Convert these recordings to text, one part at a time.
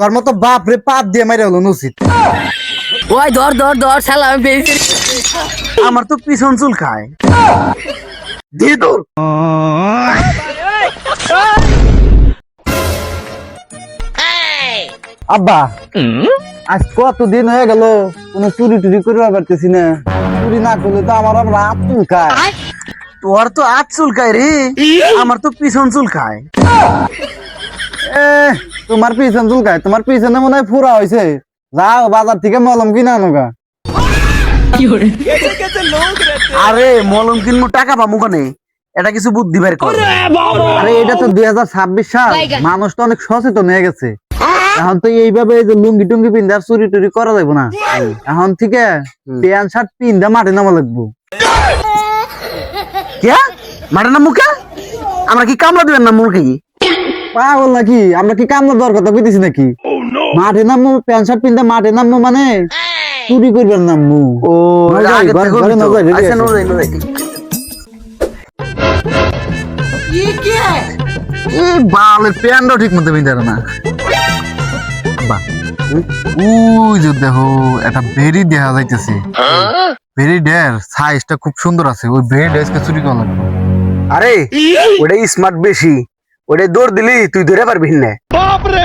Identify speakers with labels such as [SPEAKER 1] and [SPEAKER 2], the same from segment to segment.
[SPEAKER 1] তোর মতো বাপ রে পাপ দিয়ে মাইরে হলো উচিত
[SPEAKER 2] ওই ধর ধর ধর শালা আমি পেয়েছি
[SPEAKER 3] আমার তো পিছন চুল খায়। দিয়ে তোর
[SPEAKER 1] আব্বা আজ কতদিন হয়ে গেল? কোনো চুরি টুরি করে পারতেছি না। চুরি না করলে তো আমার আবার হাত চুলকায়
[SPEAKER 3] তোর তো আজ চুল খায় রে। আমার তো পিছন চুল খায়।
[SPEAKER 1] এ, তোমার পিছন চুলকায় তোমার পিছনে মনে হয় ফুরা হয়েছে যাও বাজার থেকে মলম কিনে আনোগা।
[SPEAKER 3] আরে মলম কিনবো টাকা পাবো কানে এটা কিছু বুদ্ধি বের কর
[SPEAKER 1] আরে এটা তো দুই হাজার ছাব্বিশ সাল। মানুষ তো অনেক সচেতন হয়ে গেছে। এখন তো এইভাবে এই যে লুঙ্গি টুঙ্গি পিন্ধে আর চুরি টুরি করা যাবে না। এখন থেকে প্যান্ট শার্ট পিন্ধে মাঠে নামা লাগবো।
[SPEAKER 3] কে মাঠে নাম মুখে আমরা কি কামলা দিবেন না মুখে কি
[SPEAKER 1] পাগল নাকি? আমরা কি কামলা দেওয়ার কথা কইতেছি নাকি? মাঠে নামবো প্যান্ট শার্ট পিন্ধে মাঠে নামবো মানে চুরি করবেন নামবো।
[SPEAKER 3] ও
[SPEAKER 1] ঘরে-
[SPEAKER 3] আচ্ছা,
[SPEAKER 1] বালের প্যান্টও ঠিক মতো পিন্ধে না। যে দেখো একটা বেরি দেখা যাইতেছে। বেরি ডের সাইজটা খুব সুন্দর আছে ওই বেরি চুরি করা লাগবে।
[SPEAKER 3] আরে ওটা স্মার্ট বেশি। ওটা দৌড় দিলি তুই ধরে পারবি না।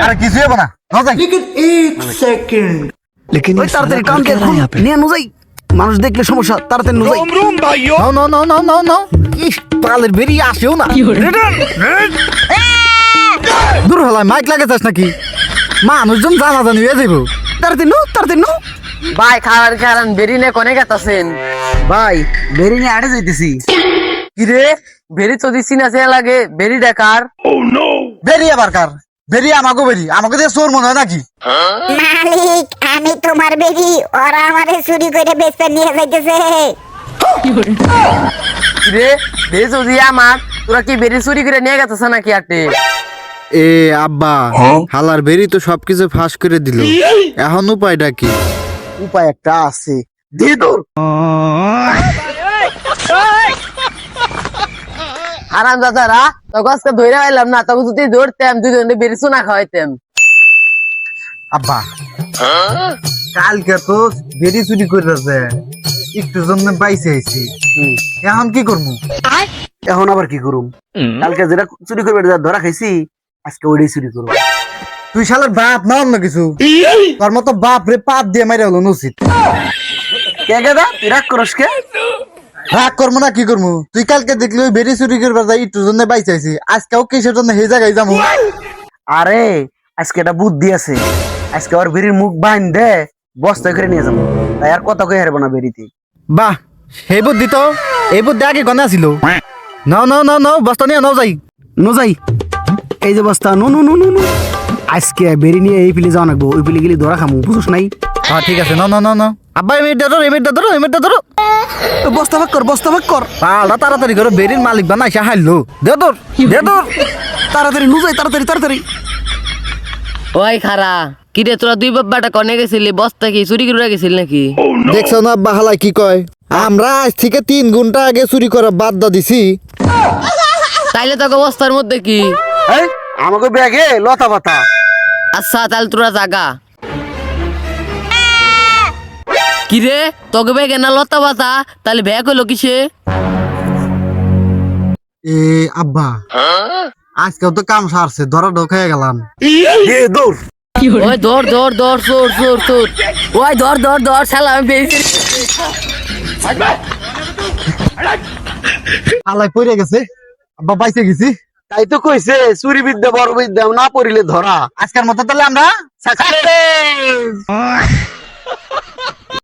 [SPEAKER 1] আরে কিছু হবে না
[SPEAKER 3] তাড়াতাড়ি টান কে খুল নিয়ে নো মানুষ দেখলে সমস্যা তাড়াতাড়ি নো যাই
[SPEAKER 1] no no no no no no ইস পালের বেরিয়ে আসেও না। দূর হলাই মাইক লাগাইছিস নাকি? মানুষজন জানা জানি হয়ে যাব
[SPEAKER 3] তাড়াতাড়ি নো তাড়াতাড়ি নো
[SPEAKER 2] ভাই খারান খারান বেরি নে কোনে গেতাছেন?
[SPEAKER 3] ভাই বেরি নিয়ে আড়ে যাইতেছি।
[SPEAKER 2] কি রে বেরি তো দিছি না সে লাগে। বেরি ডাকার
[SPEAKER 1] বেরি আবার কার? বেরি আমাকে বেরি। আমাকে দিয়ে চোর মনে হয় নাকি?
[SPEAKER 4] মালিক আমি তোমার বেরি। ওরা চুরি করে বেচতে নিয়ে যাইতেছে।
[SPEAKER 2] কি রে বেরি তো দিয়ে আমার তোরা কি বেরি চুরি করে নিয়ে গেতাছ নাকি আটে?
[SPEAKER 5] এ আব্বা হালার বেরি তো সবকিছু ফাঁস করে দিল। এখন উপায়টা কি?
[SPEAKER 3] উপায় একটা আছে। দিয়ে
[SPEAKER 2] আরাম দাদারা তোকে আজকে ধরে পাইলাম না তোকে যদি ধরতাম দুজনে বেরি সোনা খাওয়াইতাম।
[SPEAKER 1] আব্বা। কালকে তো বেরি চুরি করে একটু জন্য পাইছে আইছি। এখন কি করব?
[SPEAKER 3] এখন আবার কি করুম? কালকে যেটা চুরি করবে ধরা খাইছি আজকে ওইটাই চুরি করব।
[SPEAKER 1] তুই শালার বাপ না অন্য কিছু? তোর মতো বাপ রে পাপ দিয়ে মাইরে হলো উচিত
[SPEAKER 3] কে গেদা তুই রাগ করস কে?
[SPEAKER 1] রাগ করব না কি করব? তুই কালকে দেখলি ওই বেরি চুরি করবার যাই একটু জন্য পাইছে আইছি আজকেও কিসের জন্য সেই জায়গায় যাব?
[SPEAKER 3] আরে আজকে এটা বুদ্ধি আছে। আজকে ওর বেরির মুখ বাইন দে বস্তা করে নিয়ে যাব। তাই আর কথা কই হারবো না বেরিতে
[SPEAKER 5] বাহ সেই বুদ্ধি তো। এই বুদ্ধি আগে গনে আছিল। নাও নাও নাও নাও বস্তা নিয়ে নাও যাই।
[SPEAKER 3] নো যাই। এই যে বস্তা no no no no no আজকে বেরি নিয়ে এই পিলে যাওয়া লাগবো ওই পিলে গেলে ধরা খামু বুঝছ নাই?
[SPEAKER 5] হ্যাঁ ঠিক আছে নাও নাও নাও নাও। আব্বা এমিট ধরো এমিট ধরো এমিট ধরো।
[SPEAKER 3] বস্তা ভাগ কর বস্তা ভাগ কর।
[SPEAKER 5] পাল্টা তাড়াতাড়ি করে বেরির মালিক বানাই সে হাইলো। দে তোর দে তোর
[SPEAKER 3] তাড়াতাড়ি নু যাই তাড়াতাড়ি তাড়াতাড়ি।
[SPEAKER 2] ওই খারা কি রে তোরা দুই বাপ্পাটা কনে গেছিলি? বস্তা কি চুরি করে গেছিল নাকি?
[SPEAKER 5] দেখছ না আব্বা হালাই কি কয়? আমরা আজ থেকে তিন ঘণ্টা আগে চুরি করা বাদ দা দিছি।
[SPEAKER 2] তাইলে তোকে বস্তার মধ্যে কি?
[SPEAKER 3] আমাকে ব্যাগে লতা পাতা।
[SPEAKER 2] আচ্ছা তাহলে তোরা জাগা। কি রে? তোকে বেগে না লতা পাতা? তাহলে ব্যাগ হলো কিসে?
[SPEAKER 1] এ আব্বা। আজকেও তো কাম সারছে ধরা ঢোকাই গেলাম।
[SPEAKER 3] এ দৌড়।
[SPEAKER 2] ওই ধর ধর ধর চোর চোর চোর ওই ধর ধর ধর শালা আমি পেয়েছি।
[SPEAKER 1] আলাই পড়ে গেছে। আব্বা পাইছে গেছি।
[SPEAKER 3] তাই তো কইছে চুরি বিদ্যা বড় বিদ্যা না পড়িলে ধরা।
[SPEAKER 1] আজকের মতো তাহলে আমরা
[SPEAKER 3] সাকারে